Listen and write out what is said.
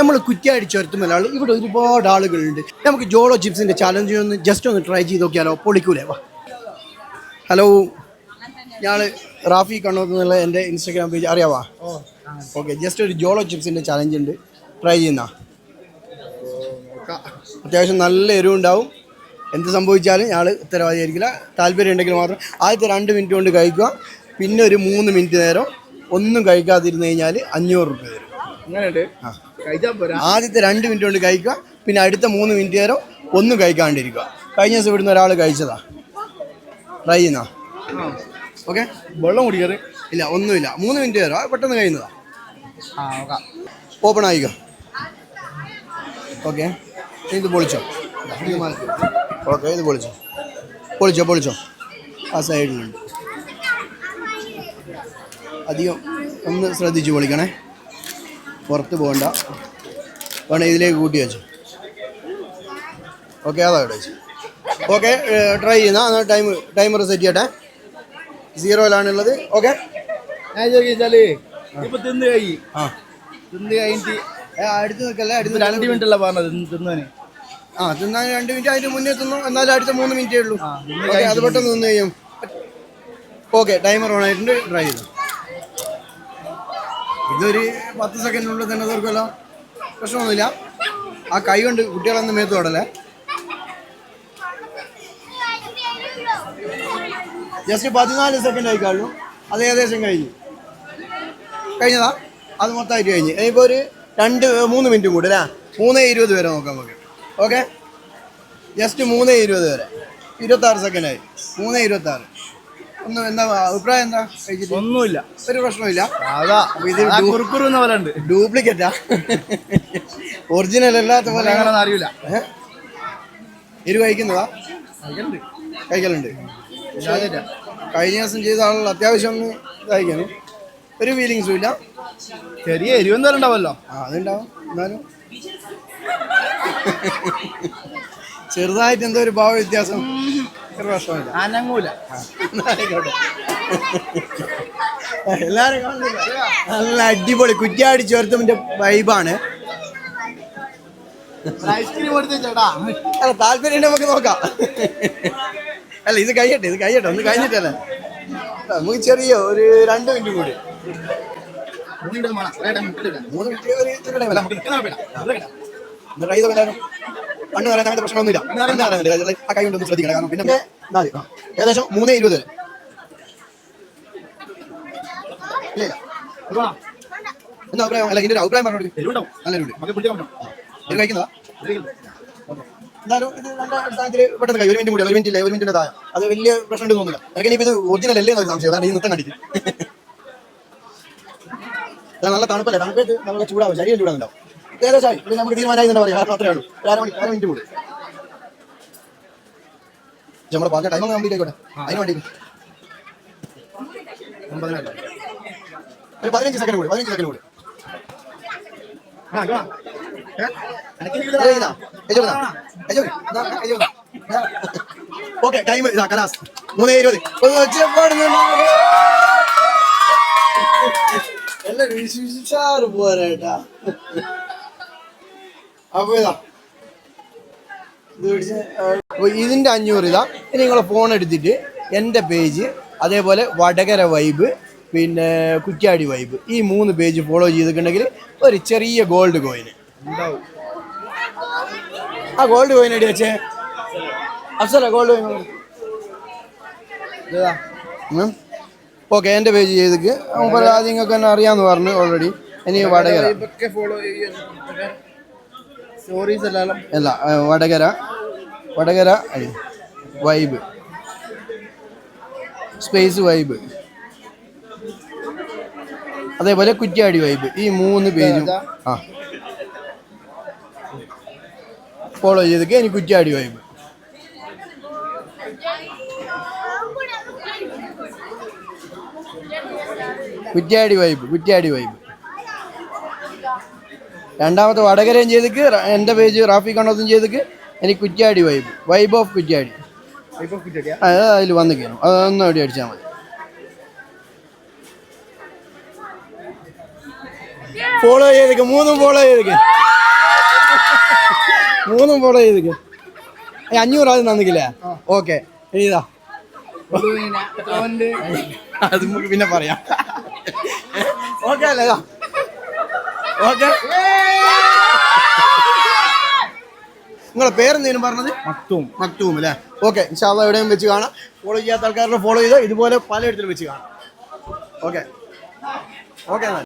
നമ്മൾ കുറ്റിയാടി ചുരത്തുമലാണ് ഇവിടെ ഒരുപാട് ആളുകളുണ്ട്. നമുക്ക് ജോളോ ചിപ്സിന്റെ ചലഞ്ച് ഒന്ന് ജസ്റ്റ് ഒന്ന് ട്രൈ ചെയ്ത് നോക്കിയാലോ? പൊളിക്കൂലേ? വാ. ഹലോ ഞാൻ റാഫി കണ്ണൂർ എന്നുള്ള എന്റെ ഇൻസ്റ്റാഗ്രാം പേജ് അറിയാവാ? ഓക്കെ ജസ്റ്റ് ഒരു ജോളോ ചിപ്സിന്റെ ചലഞ്ച് ഉണ്ട്. ട്രൈ ചെയ്യുന്ന. അത്യാവശ്യം നല്ല എരിവുണ്ടാവും. എന്ത് സംഭവിച്ചാലും ഞങ്ങൾ ഉത്തരവാദിയായിരിക്കില്ല. താല്പര്യം ഉണ്ടെങ്കിൽ മാത്രം ആദ്യത്തെ രണ്ട് മിനിറ്റ് കൊണ്ട് കഴിക്കുക. പിന്നെ ഒരു മൂന്ന് മിനിറ്റ് നേരം ഒന്നും കഴിക്കാതിരുന്ന് കഴിഞ്ഞാൽ അഞ്ഞൂറ് രൂപ തരും. അങ്ങനെയുണ്ട് പോരാ ആദ്യത്തെ രണ്ട് മിനിറ്റ് കൊണ്ട് കഴിക്കുക പിന്നെ അടുത്ത മൂന്ന് മിനിറ്റ് നേരം ഒന്നും കഴിക്കാണ്ടിരിക്കുക. കഴിഞ്ഞ ദിവസം ഇവിടുന്ന് ഒരാൾ കഴിച്ചതാ. ട്രൈ ചെയ്യുന്ന ഓക്കെ വെള്ളം കുടിക്കാറ് ഇല്ല ഒന്നുമില്ല. മൂന്ന് മിനിറ്റ് നേരം. പെട്ടെന്ന് കഴിയുന്നതാ. ഓപ്പൺ ആയിക്കോ. ഓക്കെ ഇത് പൊളിച്ചോ. ഓക്കെ ഇത് പൊളിച്ചോ. പൊളിച്ചോ പൊളിച്ചോ. ആ സൈഡിലുണ്ട് അധികം ഒന്ന് ശ്രദ്ധിച്ച് പൊളിക്കണേ. പുറത്ത് പോകണ്ട. വേണേ ഇതിലേക്ക് കൂട്ടി വെച്ചു. ഓക്കെ അതാ ഇവിടെ വെച്ചു. ഓക്കെ ട്രൈ ചെയ്യുന്ന. എന്നാൽ ടൈം ടൈമർ സെറ്റ് ചെയ്യട്ടെ. സീറോയിലാണുള്ളത് ഓക്കെ. ഞാൻ ചോദിച്ചാൽ ഇപ്പൊ തിന്ന് കഴി ആ. തിന്ന് കഴിഞ്ഞിട്ട് അടുത്ത് നിൽക്കല്ലേ? അടുത്ത് രണ്ട് മിനിറ്റ് അല്ല പറഞ്ഞത് തിന്നാന്. ആ തിന്നാൻ രണ്ട് മിനിറ്റ് അതിന് മുന്നേ തിന്നു. എന്നാലും അടുത്ത മൂന്ന് മിനിറ്റേ ഉള്ളൂ. അത് പെട്ടെന്ന് തിന്നു കഴിയും. ഓക്കെ ടൈമർ ഓൺ ആയിട്ടുണ്ട്. ട്രൈ ചെയ്തു. ഇതൊരു പത്ത് സെക്കൻഡിനുള്ളിൽ തന്നെ തീർക്കുമല്ലോ പ്രശ്നമൊന്നുമില്ല. ആ കൈ കൊണ്ട് കുട്ടികളൊന്നും മേത്ത് തൊടല്ലേ ജസ്റ്റ് പതിനാല് സെക്കൻഡ് ആയിക്കാളും അത് ഏകദേശം കഴിഞ്ഞു. കഴിഞ്ഞതാ? അത് മൊത്തമായിട്ട് കഴിഞ്ഞ്. ഇനിയിപ്പോൾ ഒരു രണ്ട് മൂന്ന് മിനിറ്റും കൂടി അല്ലേ? മൂന്ന് ഇരുപത് വരെ നോക്കാം നമുക്ക്. ഓക്കെ ജസ്റ്റ് മൂന്ന് ഇരുപത് വരെ. ഇരുപത്താറ് സെക്കൻഡായി മൂന്ന് ഇരുപത്താറ്. ഒന്ന് എന്താ അഭിപ്രായം എന്താ? കഴിച്ചിട്ട് ഒന്നുമില്ല. ഒരു പ്രശ്നമില്ല അതാ ഇത് കുറുക്കുറു എന്ന പോലെ ഉണ്ട്. ഡ്യൂപ്ലിക്കേറ്റാ. ഒറിജിനൽ അല്ലാത്ത പോലെ അങ്ങനെ അറിയില്ല. ഏ? എരു കഴിക്കുന്നതാ? കഴിക്കലുണ്ട്. കഴിക്കലുണ്ട്. കഴിഞ്ഞ ദിവസം ചെയ്ത ആളുകൾ അത്യാവശ്യം ഒന്ന് ഇതായിരിക്കുന്നു ഒരു ഫീലിങ്സും ഇല്ല. ചെറിയ എരിവ് എന്തായാലും ഉണ്ടാവല്ലോ ആ അതുണ്ടാവും. എന്നാലും. ചെറുതായിട്ട് എന്തോ ഒരു ഭാവ വ്യത്യാസം ഒരു വർഷമില്ല അനങ്ങൂല. എല്ലാരും കാണുന്നില്ല. നല്ല അടിപൊളി കുറ്റിയാടി ചേർത്തമിന്റെ വൈബാണ് ഐസ്ക്രീം എടുത്ത് ചേട്ടാ അല്ല താല്പര്യം നമുക്ക് നോക്കാം. അല്ല ഇത് കഴിയട്ടെ ഇത് കഴിയട്ടെ ഒന്ന് കഴിഞ്ഞിട്ടല്ലേ നമുക്ക് ചെറിയ ഒരു രണ്ട് മിനിറ്റ് കൂടി. മൂന്ന് മിനിറ്റ് മൂന്ന് മിനിറ്റ് time കണ്ണ് പറയാൻ അങ്ങനത്തെ പ്രശ്നമൊന്നുമില്ല. ആ കൈ കൊണ്ടൊന്ന് ശ്രദ്ധിക്കണം. കാരണം പിന്നെ ഏകദേശം മൂന്നേ ഇരുപത്. ഇല്ല. എന്താ അഭിപ്രായം? അല്ല ഇതിന്റെ അഭിപ്രായം പറഞ്ഞു ഇത് കഴിക്കുന്നതാ? എന്നാലും ഇത് നല്ല അടിസ്ഥാനത്തിൽ പെട്ടെന്ന് കഴിയും. ഒരു മിനിറ്റ് കൂടി ഒരു മിനിറ്റ് ഇല്ല ഒരു മിനിറ്റിന്റെ താഴെ അത് വലിയ പ്രശ്നം ഉണ്ടെന്ന് തോന്നുന്നില്ല എനിക്ക് ഇത് ഒറിജിനൽ അല്ലേ എന്നൊരു സംശയം. അതാണ് ഈ നൃത്തം കണ്ടിട്ട് നല്ല തണുപ്പല്ലേ? തണുപ്പത്ത് നമ്മളെ ചൂടാവും. ശരീരം ചൂടാകുന്നുണ്ടാവും ഏകദേശമായി ഇത് നമുക്ക് തീരുമാനമായി തന്നെ പറയാം? കാരണം അത്രേ ഉള്ളൂ. അര മണി അര മിനിറ്റ് കൂടി. നമ്മുടെ പറഞ്ഞ ടൈം കംപ്ലീറ്റ് ആയിക്കോട്ടെ. അതിന് വേണ്ടി ഒരു പതിനഞ്ച് സെക്കൻഡ് കൂടി പതിനഞ്ച് സെക്കൻഡ് കൂടി. ഓക്കെ ടൈം ഇതാ കലാസ്. മൂന്ന് ഇരുപത്? എല്ലാരും വിശ്വസിച്ചാറ് പോരാട്ടാ അപ്പൊ ഇതാ ഇത് പിടിച്ച്, ഇതിന്റെ അഞ്ഞൂറ് ഇതാ. ഇനി നിങ്ങൾ ഫോൺ എടുത്തിട്ട് എന്റെ പേജ് അതേപോലെ വടകര വൈബ് പിന്നെ കുറ്റ്യാടി വൈബ് ഈ മൂന്ന് പേജ് ഫോളോ ചെയ്തിട്ടുണ്ടെങ്കിൽ ഒരു ചെറിയ ഗോൾഡ് കോയിന് ആ ഗോൾഡ് കോയിൻ എടി വെച്ചേ അഫ്സല ഗോൾഡ് കോയിൻ ഓക്കെ എന്റെ പേജ് ചെയ്തിട്ട് ആദ്യം നിങ്ങൾക്ക് തന്നെ അറിയാമെന്ന് പറഞ്ഞു ഓൾറെഡി ഇനി വടകര. സ്റ്റോറീസ് എല്ലാം അല്ല Vadakara Vadakara vibe. Space vibe. അതേപോലെ കുറ്റ്യാടി വൈബ്. ഈ മൂന്ന് പേജും ആ. ഫോളോ ചെയ്തൊക്കെ എനിക്ക് Kuttiadi vibe. Kuttiadi vibe Kuttiadi vibe. രണ്ടാമത്തെ വടകരയും ചെയ്തിക്ക് എന്റെ പേജ് റാഫി കണ്ണോത്തും ചെയ്തിക്ക് എനിക്ക് Kuttiadi vibe vibe of Kuttiadi. അത് അതിൽ വന്ന് കയറും അതൊന്നും അവിടെ അടിച്ചാൽ മതി. ഫോളോ ചെയ്തേക്ക് മൂന്നും ഫോളോ ചെയ്തേക്ക്. മൂന്നും ഫോളോ ചെയ്തേക്ക്. അഞ്ഞൂറ് ആദ്യം തന്നിക്കില്ലേ? ഓക്കെ ഇതാ. അത് നമുക്ക് പിന്നെ പറയാം. ഓക്കെ അല്ലേ? ഓക്കെ നിങ്ങളെ പേരെന്തേലും പറഞ്ഞത്? മക്തൂം. മക്തൂം അല്ലേ? ഓക്കെ ഇൻഷാല്ല എവിടെയും വെച്ച് കാണാം. ഫോളോ ചെയ്യാത്ത ആൾക്കാരുടെ ഫോളോ ചെയ്ത് ഇതുപോലെ പലയിടത്തിലും വെച്ച് കാണാം. ഓക്കെ ഓക്കെ എന്നാൽ